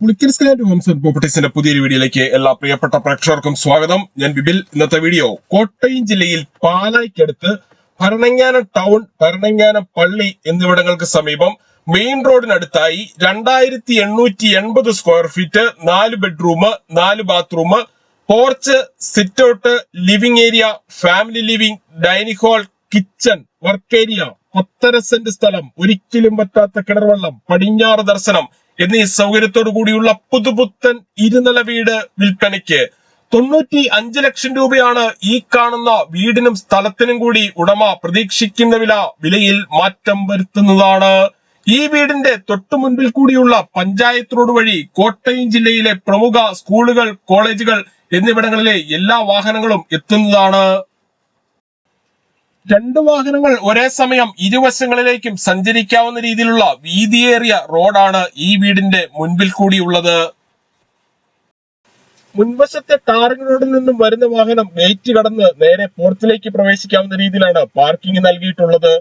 Pulikkal Scand homes and പ്രോപ്പർട്ടീസിന്റെ പുതിയൊരു വീഡിയോയിലേക്ക് എല്ലാ പ്രിയപ്പെട്ട പ്രേക്ഷകർക്കും സ്വാഗതം. ഞാൻ ബിബിൽ ഇന്നത്തെ വീഡിയോ കോട്ടയം ജില്ലയിൽ പാലായ്ക്കടുത്ത് ഭരണങ്ങാനം ടൗൺ ഭരണങ്ങാനം പള്ളി എന്നിവിടങ്ങൾക്ക് സമീപം മെയിൻ റോഡിനടുത്തായി രണ്ടായിരത്തി എണ്ണൂറ്റി എൺപത് സ്ക്വയർ ഫീറ്റ് നാല് ബെഡ്റൂം നാല് bathroom porch sit out living area family living dining hall kitchen work area പത്തര സെന്റ് സ്ഥലം ഒരിക്കലും പറ്റാത്ത കിണർവെള്ളം പടിഞ്ഞാറ് ദർശനം എന്നീ സൗകര്യത്തോടു കൂടിയുള്ള പുതുപുത്തൻ ഇരുനില വീട് വിൽപ്പനയ്ക്ക് തൊണ്ണൂറ്റി അഞ്ച് ലക്ഷം രൂപയാണ് ഈ കാണുന്ന വീടിനും സ്ഥലത്തിനും കൂടി ഉടമ പ്രതീക്ഷിക്കുന്ന വില വിലയിൽ മാറ്റം വരുത്തുന്നതാണ്. ഈ വീടിന്റെ തൊട്ടു മുൻപിൽ കൂടിയുള്ള പഞ്ചായത്ത് റോഡ് വഴി കോട്ടയം ജില്ലയിലെ പ്രമുഖ സ്കൂളുകൾ കോളേജുകൾ എന്നിവിടങ്ങളിലെ എല്ലാ വാഹനങ്ങളും എത്തുന്നതാണ്. രണ്ട് വാഹനങ്ങൾ ഒരേ സമയം ഇരുവശങ്ങളിലേക്കും സഞ്ചരിക്കാവുന്ന രീതിയിലുള്ള വീതിയേറിയ റോഡാണ് ഈ വീടിന്റെ മുൻപിൽ കൂടിയുള്ളത് മുൻവശത്തെ ടാറിംഗ് റോഡിൽ നിന്നും വരുന്ന വാഹനം ഗേറ്റ് കടന്ന് നേരെ പോർട്ടിലേക്ക് പ്രവേശിക്കാവുന്ന രീതിയിലാണ് പാർക്കിംഗ് നൽകിയിട്ടുള്ളത്.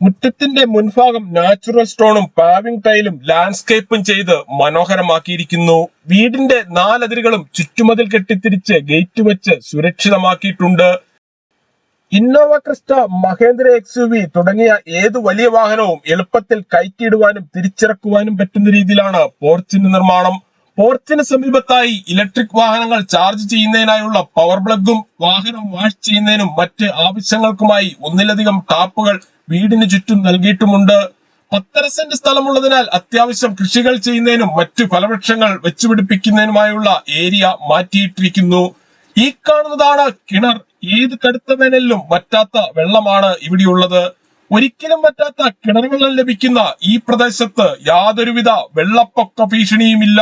മുറ്റത്തിന്റെ മുൻഭാഗം നാച്ചുറൽ സ്റ്റോണും പാവിംഗ് ടൈലും ലാൻഡ്സ്കേപ്പും ചെയ്ത് മനോഹരമാക്കിയിരിക്കുന്നു. വീടിന്റെ നാലതിരുകളും ചുറ്റുമതിൽ കെട്ടിത്തിരിച്ച് ഗേറ്റ് വെച്ച് സുരക്ഷിതമാക്കിയിട്ടുണ്ട്. Innova Crysta Mahindra X U V തുടങ്ങിയ ഏത് വലിയ വാഹനവും എളുപ്പത്തിൽ കയറ്റിയിടുവാനും തിരിച്ചിറക്കുവാനും പറ്റുന്ന രീതിയിലാണ് പോർച്ചിന്റെ നിർമ്മാണം. പോർച്ചിന് സമീപത്തായി ഇലക്ട്രിക് വാഹനങ്ങൾ ചാർജ് ചെയ്യുന്നതിനായുള്ള പവർ പ്ലഗും വാഹനം വാഷ് ചെയ്യുന്നതിനും മറ്റ് ആവശ്യങ്ങൾക്കുമായി ഒന്നിലധികം ടാപ്പുകൾ വീടിന് ചുറ്റും നൽകിയിട്ടുമുണ്ട്. പത്തര സെന്റ് സ്ഥലമുള്ളതിനാൽ അത്യാവശ്യം കൃഷികൾ ചെയ്യുന്നതിനും മറ്റു ഫലവൃക്ഷങ്ങൾ വെച്ചുപിടിപ്പിക്കുന്നതിനുമായുള്ള ഏരിയ മാറ്റിയിട്ടിരിക്കുന്നു. ഈ കാണുന്നതാണ് കിണർ. ഏത് കടുത്ത വേനലിലും വറ്റാത്ത വെള്ളമാണ് ഇവിടെയുള്ളത്. ഒരിക്കലും പറ്റാത്ത കിണറുകളിൽ ലഭിക്കുന്ന ഈ പ്രദേശത്ത് യാതൊരുവിധ വെള്ളപ്പൊക്ക ഭീഷണിയുമില്ല.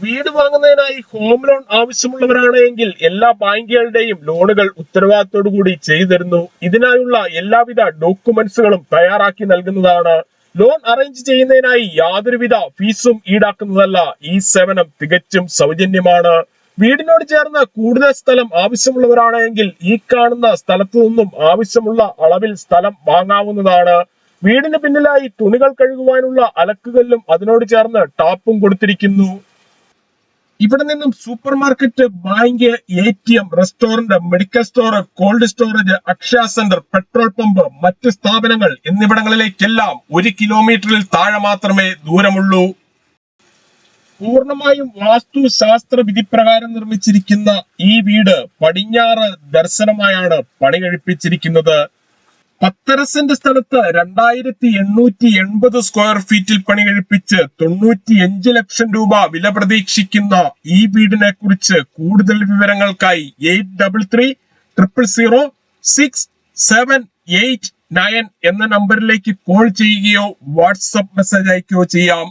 വീട് വാങ്ങുന്നതിനായി ഹോം ലോൺ ആവശ്യമുള്ളവരാണെങ്കിൽ എല്ലാ ബാങ്കുകളുടെയും ലോണുകൾ ഉത്തരവാദിത്തോടു കൂടി ചെയ്തു തരുന്നു ഇതിനായുള്ള എല്ലാവിധ ഡോക്യുമെന്റ്സുകളും തയ്യാറാക്കി നൽകുന്നതാണ്. ലോൺ അറേഞ്ച് ചെയ്യുന്നതിനായി യാതൊരുവിധ ഫീസും ഈടാക്കുന്നതല്ല ഈ സേവനം തികച്ചും സൗജന്യമാണ്. വീടിനോട് ചേർന്ന് കൂടുതൽ സ്ഥലം ആവശ്യമുള്ളവരാണെങ്കിൽ ഈ കാണുന്ന സ്ഥലത്തു നിന്നും ആവശ്യമുള്ള അളവിൽ സ്ഥലം വാങ്ങാവുന്നതാണ്. വീടിന് പിന്നിലായി തുണികൾ കഴുകുവാനുള്ള അലക്കുകല്ലും അതിനോട് ചേർന്ന് ടാപ്പും കൊടുത്തിരിക്കുന്നു. ഇവിടെ നിന്നും super market bank A T M restaurant medical store cold storage Akshaya centre petrol pump മറ്റ് സ്ഥാപനങ്ങൾ എന്നിവിടങ്ങളിലേക്കെല്ലാം ഒരു കിലോമീറ്ററിൽ താഴെ മാത്രമേ ദൂരമുള്ളൂ. പൂർണമായും വാസ്തുശാസ്ത്ര വിധിപ്രകാരം നിർമ്മിച്ചിരിക്കുന്ന ഈ വീട് പടിഞ്ഞാറ് ദർശനമായാണ് പണി കഴിപ്പിച്ചിരിക്കുന്നത് പത്തര സെന്റ് സ്ഥലത്ത് രണ്ടായിരത്തി എണ്ണൂറ്റി എൺപത് സ്ക്വയർ ഫീറ്റിൽ പണി കഴിപ്പിച്ച് തൊണ്ണൂറ്റിയഞ്ച് ലക്ഷം രൂപ വില പ്രതീക്ഷിക്കുന്ന ഈ വീടിനെ കുറിച്ച് കൂടുതൽ വിവരങ്ങൾക്കായി eight double three triple zero six seven eight nine എന്ന നമ്പറിലേക്ക് കോൾ ചെയ്യുകയോ വാട്സപ്പ് മെസ്സേജ് അയക്കുകയോ ചെയ്യാം.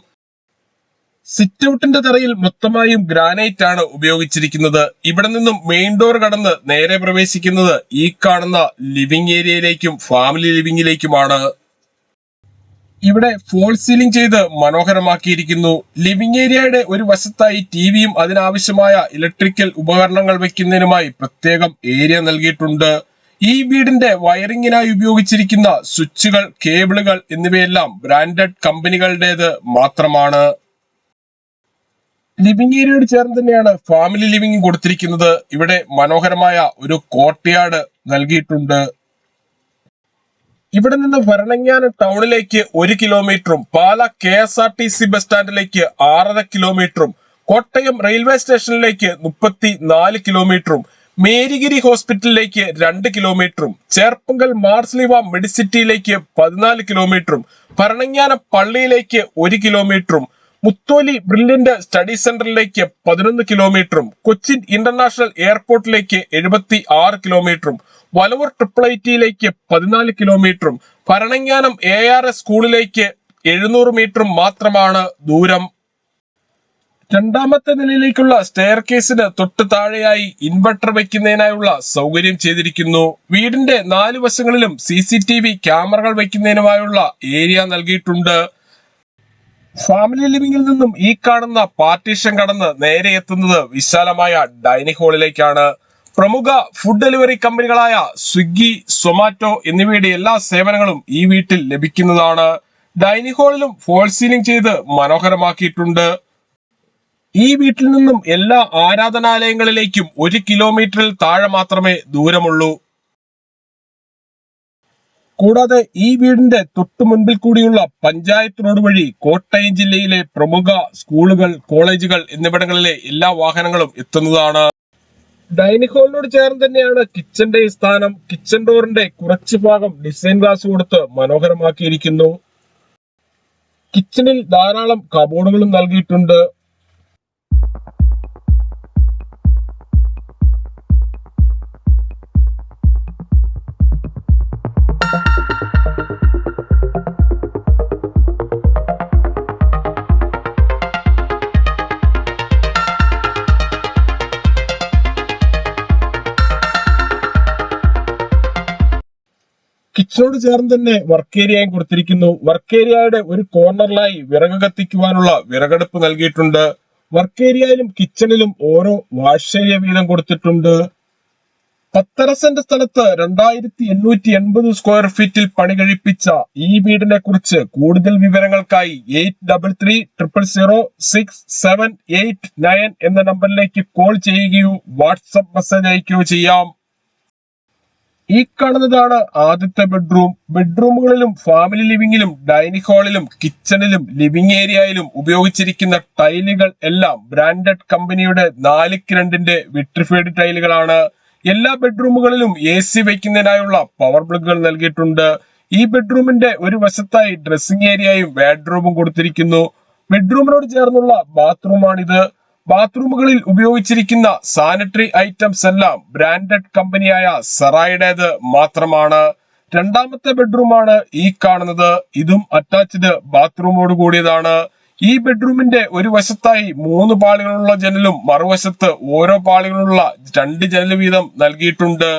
സിറ്റ് ഔട്ടിന്റെ തറയിൽ മൊത്തമായും ഗ്രാനൈറ്റ് ആണ് ഉപയോഗിച്ചിരിക്കുന്നത്. ഇവിടെ നിന്നും മെയിൻ ഡോർ കടന്ന് നേരെ പ്രവേശിക്കുന്നത് ഈ കാണുന്ന ലിവിംഗ് ഏരിയയിലേക്കും ഫാമിലി ലിവിംഗിലേക്കുമാണ് ഇവിടെ ഫോൾ സീലിംഗ് ചെയ്ത് മനോഹരമാക്കിയിരിക്കുന്നു. ലിവിംഗ് ഏരിയയുടെ ഒരു വശത്തായി ടി വിയും അതിനാവശ്യമായ ഇലക്ട്രിക്കൽ ഉപകരണങ്ങൾ വെക്കുന്നതിനുമായി പ്രത്യേകം ഏരിയ നൽകിയിട്ടുണ്ട്. ഈ വീടിന്റെ വയറിംഗിനായി ഉപയോഗിച്ചിരിക്കുന്ന സ്വിച്ചുകൾ കേബിളുകൾ എന്നിവയെല്ലാം ബ്രാൻഡഡ് കമ്പനികളുടേത് മാത്രമാണ്. ലിവിംഗ് ഏരിയയോട് ചേർന്ന് തന്നെയാണ് ഫാമിലി ലിവിംഗ് കൊടുത്തിരിക്കുന്നത്. ഇവിടെ മനോഹരമായ ഒരു കോട്ടയാട് നൽകിയിട്ടുണ്ട്. ഇവിടെ നിന്ന് ഭരണങ്ങാന ടൗണിലേക്ക് ഒരു കിലോമീറ്ററും Pala K S R T C bus സ്റ്റാൻഡിലേക്ക് ആറര കിലോമീറ്ററും കോട്ടയം റെയിൽവേ സ്റ്റേഷനിലേക്ക് മുപ്പത്തി നാല് കിലോമീറ്ററും മേരിഗിരി ഹോസ്പിറ്റലിലേക്ക് രണ്ട് കിലോമീറ്ററും ചേർപ്പുങ്കൽ മാർസ്ലിവ മെഡിസിറ്റിയിലേക്ക് പതിനാല് കിലോമീറ്ററും ഭരണങ്ങാന പള്ളിയിലേക്ക് ഒരു കിലോമീറ്ററും മുത്തോലി ബ്രില്യന്റ് സ്റ്റഡി സെന്ററിലേക്ക് പതിനൊന്ന് കിലോമീറ്ററും കൊച്ചിൻ ഇന്റർനാഷണൽ എയർപോർട്ടിലേക്ക് എഴുപത്തി ആറ് കിലോമീറ്ററും വലവൂർ ട്രിപ്പിൾ ഐറ്റിയിലേക്ക് പതിനാല് കിലോമീറ്ററും ഭരണങ്ങാനം എ ആർ എസ് സ്കൂളിലേക്ക് എഴുന്നൂറ് മീറ്ററും മാത്രമാണ് ദൂരം. രണ്ടാമത്തെ നിലയിലേക്കുള്ള സ്റ്റെയർ കേസിന് തൊട്ട് താഴെയായി ഇൻവെർട്ടർ വയ്ക്കുന്നതിനായുള്ള സൗകര്യം ചെയ്തിരിക്കുന്നു. വീടിന്റെ നാല് വശങ്ങളിലും സി സി ടി വി ക്യാമറകൾ വയ്ക്കുന്നതിനുമായുള്ള ഏരിയ നൽകിയിട്ടുണ്ട്. ഫാമിലി ലിവിംഗിൽ നിന്നും ഈ കാണുന്ന പാർട്ടീഷൻ കടന്ന് നേരെ എത്തുന്നത് വിശാലമായ ഡൈനിങ് ഹാളിലേക്കാണ്. പ്രമുഖ ഫുഡ് ഡെലിവറി കമ്പനികളായ സ്വിഗ്ഗി സൊമാറ്റോ എന്നിവയുടെ എല്ലാ സേവനങ്ങളും ഈ വീട്ടിൽ ലഭിക്കുന്നതാണ്. ഡൈനിങ് ഹാളിലും ഫോൾ സീലിംഗ് ചെയ്ത് മനോഹരമാക്കിയിട്ടുണ്ട്. ഈ വീട്ടിൽ നിന്നും എല്ലാ ആരാധനാലയങ്ങളിലേക്കും ഒരു കിലോമീറ്ററിൽ താഴെ മാത്രമേ ദൂരമുള്ളൂ. കൂടാതെ ഈ വീടിന്റെ തൊട്ടു മുൻപിൽ കൂടിയുള്ള പഞ്ചായത്ത് റോഡ് വഴി കോട്ടയം ജില്ലയിലെ പ്രമുഖ സ്കൂളുകൾ കോളേജുകൾ എന്നിവിടങ്ങളിലെ എല്ലാ വാഹനങ്ങളും എത്തുന്നതാണ്. ഡൈനിങ് ഹാളിനോട് ചേർന്ന് തന്നെയാണ് കിച്ചന്റെ സ്ഥാനം. കിച്ചൺ ഡോറിന്റെ കുറച്ച് ഭാഗം ഡിസൈൻ ഗ്ലാസ് കൊടുത്ത് മനോഹരമാക്കിയിരിക്കുന്നു. കിച്ചണിൽ ധാരാളം കബോർഡുകളും നൽകിയിട്ടുണ്ട്. കിച്ചണോട് ചേർന്ന് തന്നെ വർക്ക് ഏരിയയും കൊടുത്തിരിക്കുന്നു. വർക്ക് ഏരിയയുടെ ഒരു കോർണറിലായി വിറക് കത്തിക്കുവാനുള്ള വിറകടുപ്പ് നൽകിയിട്ടുണ്ട്. വർക്ക് ഏരിയയിലും കിച്ചണിലും ഓരോ വാഷ് ഏരിയ വീതം കൊടുത്തിട്ടുണ്ട്. പത്തര സെന്റ് സ്ഥലത്ത് രണ്ടായിരത്തി എണ്ണൂറ്റി എൺപത് സ്ക്വയർ ഫീറ്റിൽ പണി കഴിപ്പിച്ച ഈ വീടിനെ കുറിച്ച് കൂടുതൽ വിവരങ്ങൾക്കായി eight double three triple zero six seven eight nine എന്ന നമ്പറിലേക്ക് കോൾ ചെയ്യുകയോ വാട്സപ്പ് മെസ്സേജ് അയക്കുകയോ ചെയ്യാം. ഈ കാണുന്നതാണ് ആദ്യത്തെ ബെഡ്റൂം. ബെഡ്റൂമുകളിലും ഫാമിലി ലിവിംഗിലും ഡൈനിങ് ഹാളിലും കിച്ചണിലും ലിവിംഗ് ഏരിയയിലും ഉപയോഗിച്ചിരിക്കുന്ന ടൈലുകൾ എല്ലാം ബ്രാൻഡഡ് കമ്പനിയുടെ നാലിക്ക് രണ്ടിന്റെ വിട്രിഫൈഡ് ടൈലുകളാണ്. എല്ലാ ബെഡ്റൂമുകളിലും എ സി വയ്ക്കുന്നതിനായുള്ള പവർ പ്ലഗുകൾ നൽകിയിട്ടുണ്ട്. ഈ ബെഡ്റൂമിന്റെ ഒരു വശത്തായി ഡ്രസ്സിംഗ് ഏരിയയും ബെഡ്റൂമും കൊടുത്തിരിക്കുന്നു. ബെഡ്റൂമിനോട് ചേർന്നുള്ള ബാത്റൂമാണിത് ബാത്റൂമുകളിൽ ഉപയോഗിച്ചിരിക്കുന്ന സാനിറ്ററി ഐറ്റംസ് എല്ലാം ബ്രാൻഡഡ് കമ്പനിയായ സെറായുടേത് മാത്രമാണ്. രണ്ടാമത്തെ ബെഡ്റൂമാണ് ഈ കാണുന്നത്. ഇതും അറ്റാച്ച്ഡ് ബാത്റൂമോട് കൂടിയതാണ്. ഈ ബെഡ്റൂമിന്റെ ഒരു വശത്തായി മൂന്ന് പാളികളുള്ള ജനലും മറുവശത്ത് ഓരോ പാളികളുള്ള രണ്ട് ജനൽ വീതം നൽകിയിട്ടുണ്ട്.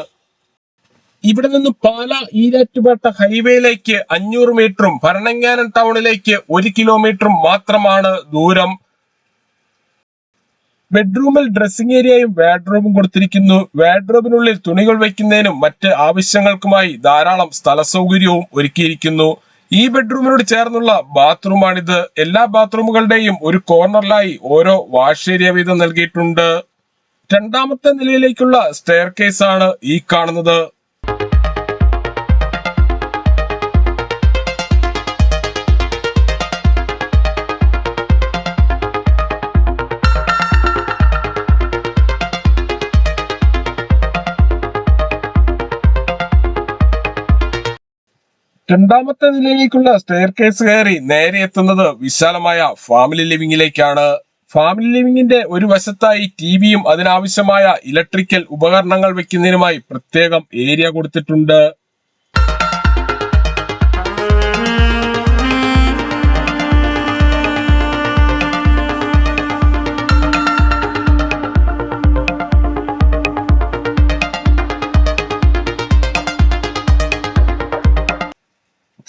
ഇവിടെ നിന്നും പാല ഈരാറ്റുപേട്ട ഹൈവേയിലേക്ക് അഞ്ഞൂറ് മീറ്ററും ഭരണങ്ങാനം ടൗണിലേക്ക് ഒരു കിലോമീറ്ററും മാത്രമാണ് ദൂരം. ബെഡ്റൂമിൽ ഡ്രസ്സിംഗ് ഏരിയയും വാഡ്രോബും കൊടുത്തിരിക്കുന്നു. വാഡ്രോബിനുള്ളിൽ തുണികൾ വയ്ക്കുന്നതിനും മറ്റ് ആവശ്യങ്ങൾക്കുമായി ധാരാളം സ്ഥല സൗകര്യവും ഒരുക്കിയിരിക്കുന്നു. ഈ ബെഡ്റൂമിനോട് ചേർന്നുള്ള ബാത്റൂമാണിത്. എല്ലാ ബാത്റൂമുകളുടെയും ഒരു കോർണറിലായി ഓരോ വാഷ് ഏരിയ വീതം നൽകിയിട്ടുണ്ട്. രണ്ടാമത്തെ നിലയിലേക്കുള്ള സ്റ്റെയർ കേസ് ആണ് ഈ കാണുന്നത്. രണ്ടാമത്തെ നിലയിലേക്കുള്ള സ്റ്റെയർ കേസ് കയറി നേരെ എത്തുന്നത് വിശാലമായ ഫാമിലി ലിവിംഗിലേക്കാണ് ഫാമിലി ലിവിംഗിന്റെ ഒരു വശത്തായി ടി വിയും അതിനാവശ്യമായ ഇലക്ട്രിക്കൽ ഉപകരണങ്ങൾ വെക്കുന്നതിനുമായി പ്രത്യേകം ഏരിയ കൊടുത്തിട്ടുണ്ട്.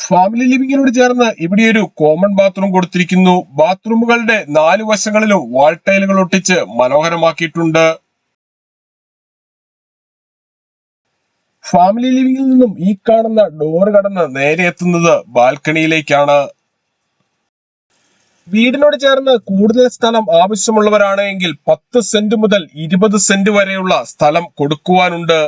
ഫാമിലി ലിവിംഗിനോട് ചേർന്ന് ഇവിടെ ഒരു കോമൺ ബാത്റൂം കൊടുത്തിരിക്കുന്നു. ബാത്റൂമുകളുടെ നാല് വശങ്ങളിലും വാൾ ടൈലുകൾ ഒട്ടിച്ച് മനോഹരമാക്കിയിട്ടുണ്ട്. ഫാമിലി ലിവിംഗിൽ നിന്നും ഈ കാണുന്ന ഡോറ് കടന്ന് നേരെ എത്തുന്നത് ബാൽക്കണിയിലേക്കാണ്. വീടിനോട് ചേർന്ന് കൂടുതൽ സ്ഥലം ആവശ്യമുള്ളവരാണെങ്കിൽ പത്ത് സെന്റ് മുതൽ ഇരുപത് സെന്റ് വരെയുള്ള സ്ഥലം കൊടുക്കുവാനുണ്ട്.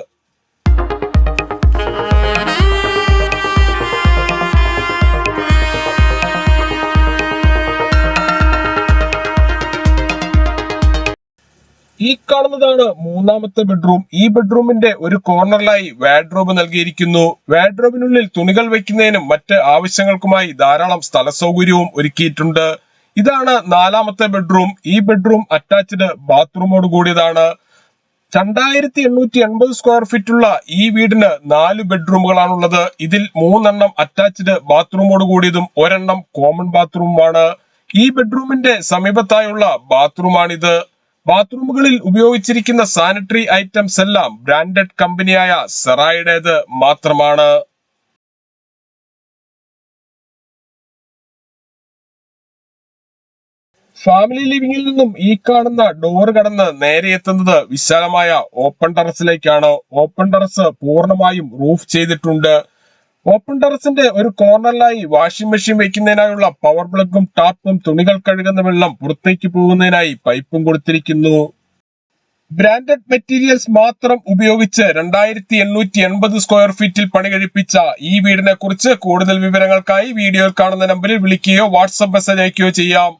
ഈ കാണുന്നതാണ് മൂന്നാമത്തെ ബെഡ്റൂം ഈ ബെഡ്റൂമിന്റെ ഒരു കോർണറിലായി വാഡ്രോബ് നൽകിയിരിക്കുന്നു. വാഡ്രോബിനുള്ളിൽ തുണികൾ വെക്കുന്നതിനും മറ്റ് ആവശ്യങ്ങൾക്കുമായി ധാരാളം സ്ഥല സൗകര്യവും ഒരുക്കിയിട്ടുണ്ട്. ഇതാണ് നാലാമത്തെ ബെഡ്റൂം ഈ ബെഡ്റൂം അറ്റാച്ച്ഡ് ബാത്റൂമോട് കൂടിയതാണ്. രണ്ടായിരത്തി എണ്ണൂറ്റി എൺപത് സ്ക്വയർ ഫീറ്റുള്ള ഈ വീടിന് നാല് ബെഡ്റൂമുകളാണുള്ളത് ഇതിൽ മൂന്നെണ്ണം അറ്റാച്ച്ഡ് ബാത്റൂമോട് കൂടിയതും ഒരെണ്ണം കോമൺ ബാത്റൂമുമാണ് ഈ ബെഡ്റൂമിന്റെ സമീപത്തായുള്ള ബാത്റൂമാണിത് ബാത്റൂമുകളിൽ ഉപയോഗിച്ചിരിക്കുന്ന സാനിറ്ററി ഐറ്റംസ് എല്ലാം ബ്രാൻഡഡ് കമ്പനിയായ സെറായുടേത് മാത്രമാണ്. ഫാമിലി ലിവിംഗിൽ നിന്നും ഈ കാണുന്ന ഡോർ കടന്ന് നേരെ എത്തുന്നത് വിശാലമായ ഓപ്പൺ ടെറസിലേക്കാണ്. ഓപ്പൺ ടെറസ് പൂർണമായും റൂഫ് ചെയ്തിട്ടുണ്ട്. ഓപ്പൺ ടെറസിന്റെ ഒരു കോർണറിലായി വാഷിംഗ് മെഷീൻ വെക്കുന്നതിനായുള്ള പവർ പ്ലഗും ടാപ്പും തുണികൾ കഴുകുന്ന വെള്ളം പുറത്തേക്ക് പോകുന്നതിനായി പൈപ്പും കൊടുത്തിരിക്കുന്നു. ബ്രാൻഡഡ് മെറ്റീരിയൽസ് മാത്രം ഉപയോഗിച്ച് രണ്ടായിരത്തി എണ്ണൂറ്റി എൺപത് സ്ക്വയർ ഫീറ്റിൽ പണി കഴിപ്പിച്ച ഈ വീടിനെ കുറിച്ച് കൂടുതൽ വിവരങ്ങൾക്കായി വീഡിയോയിൽ കാണുന്ന നമ്പറിൽ വിളിക്കുകയോ വാട്സപ്പ് മെസ്സേജ് അയക്കുകയോ ചെയ്യാം.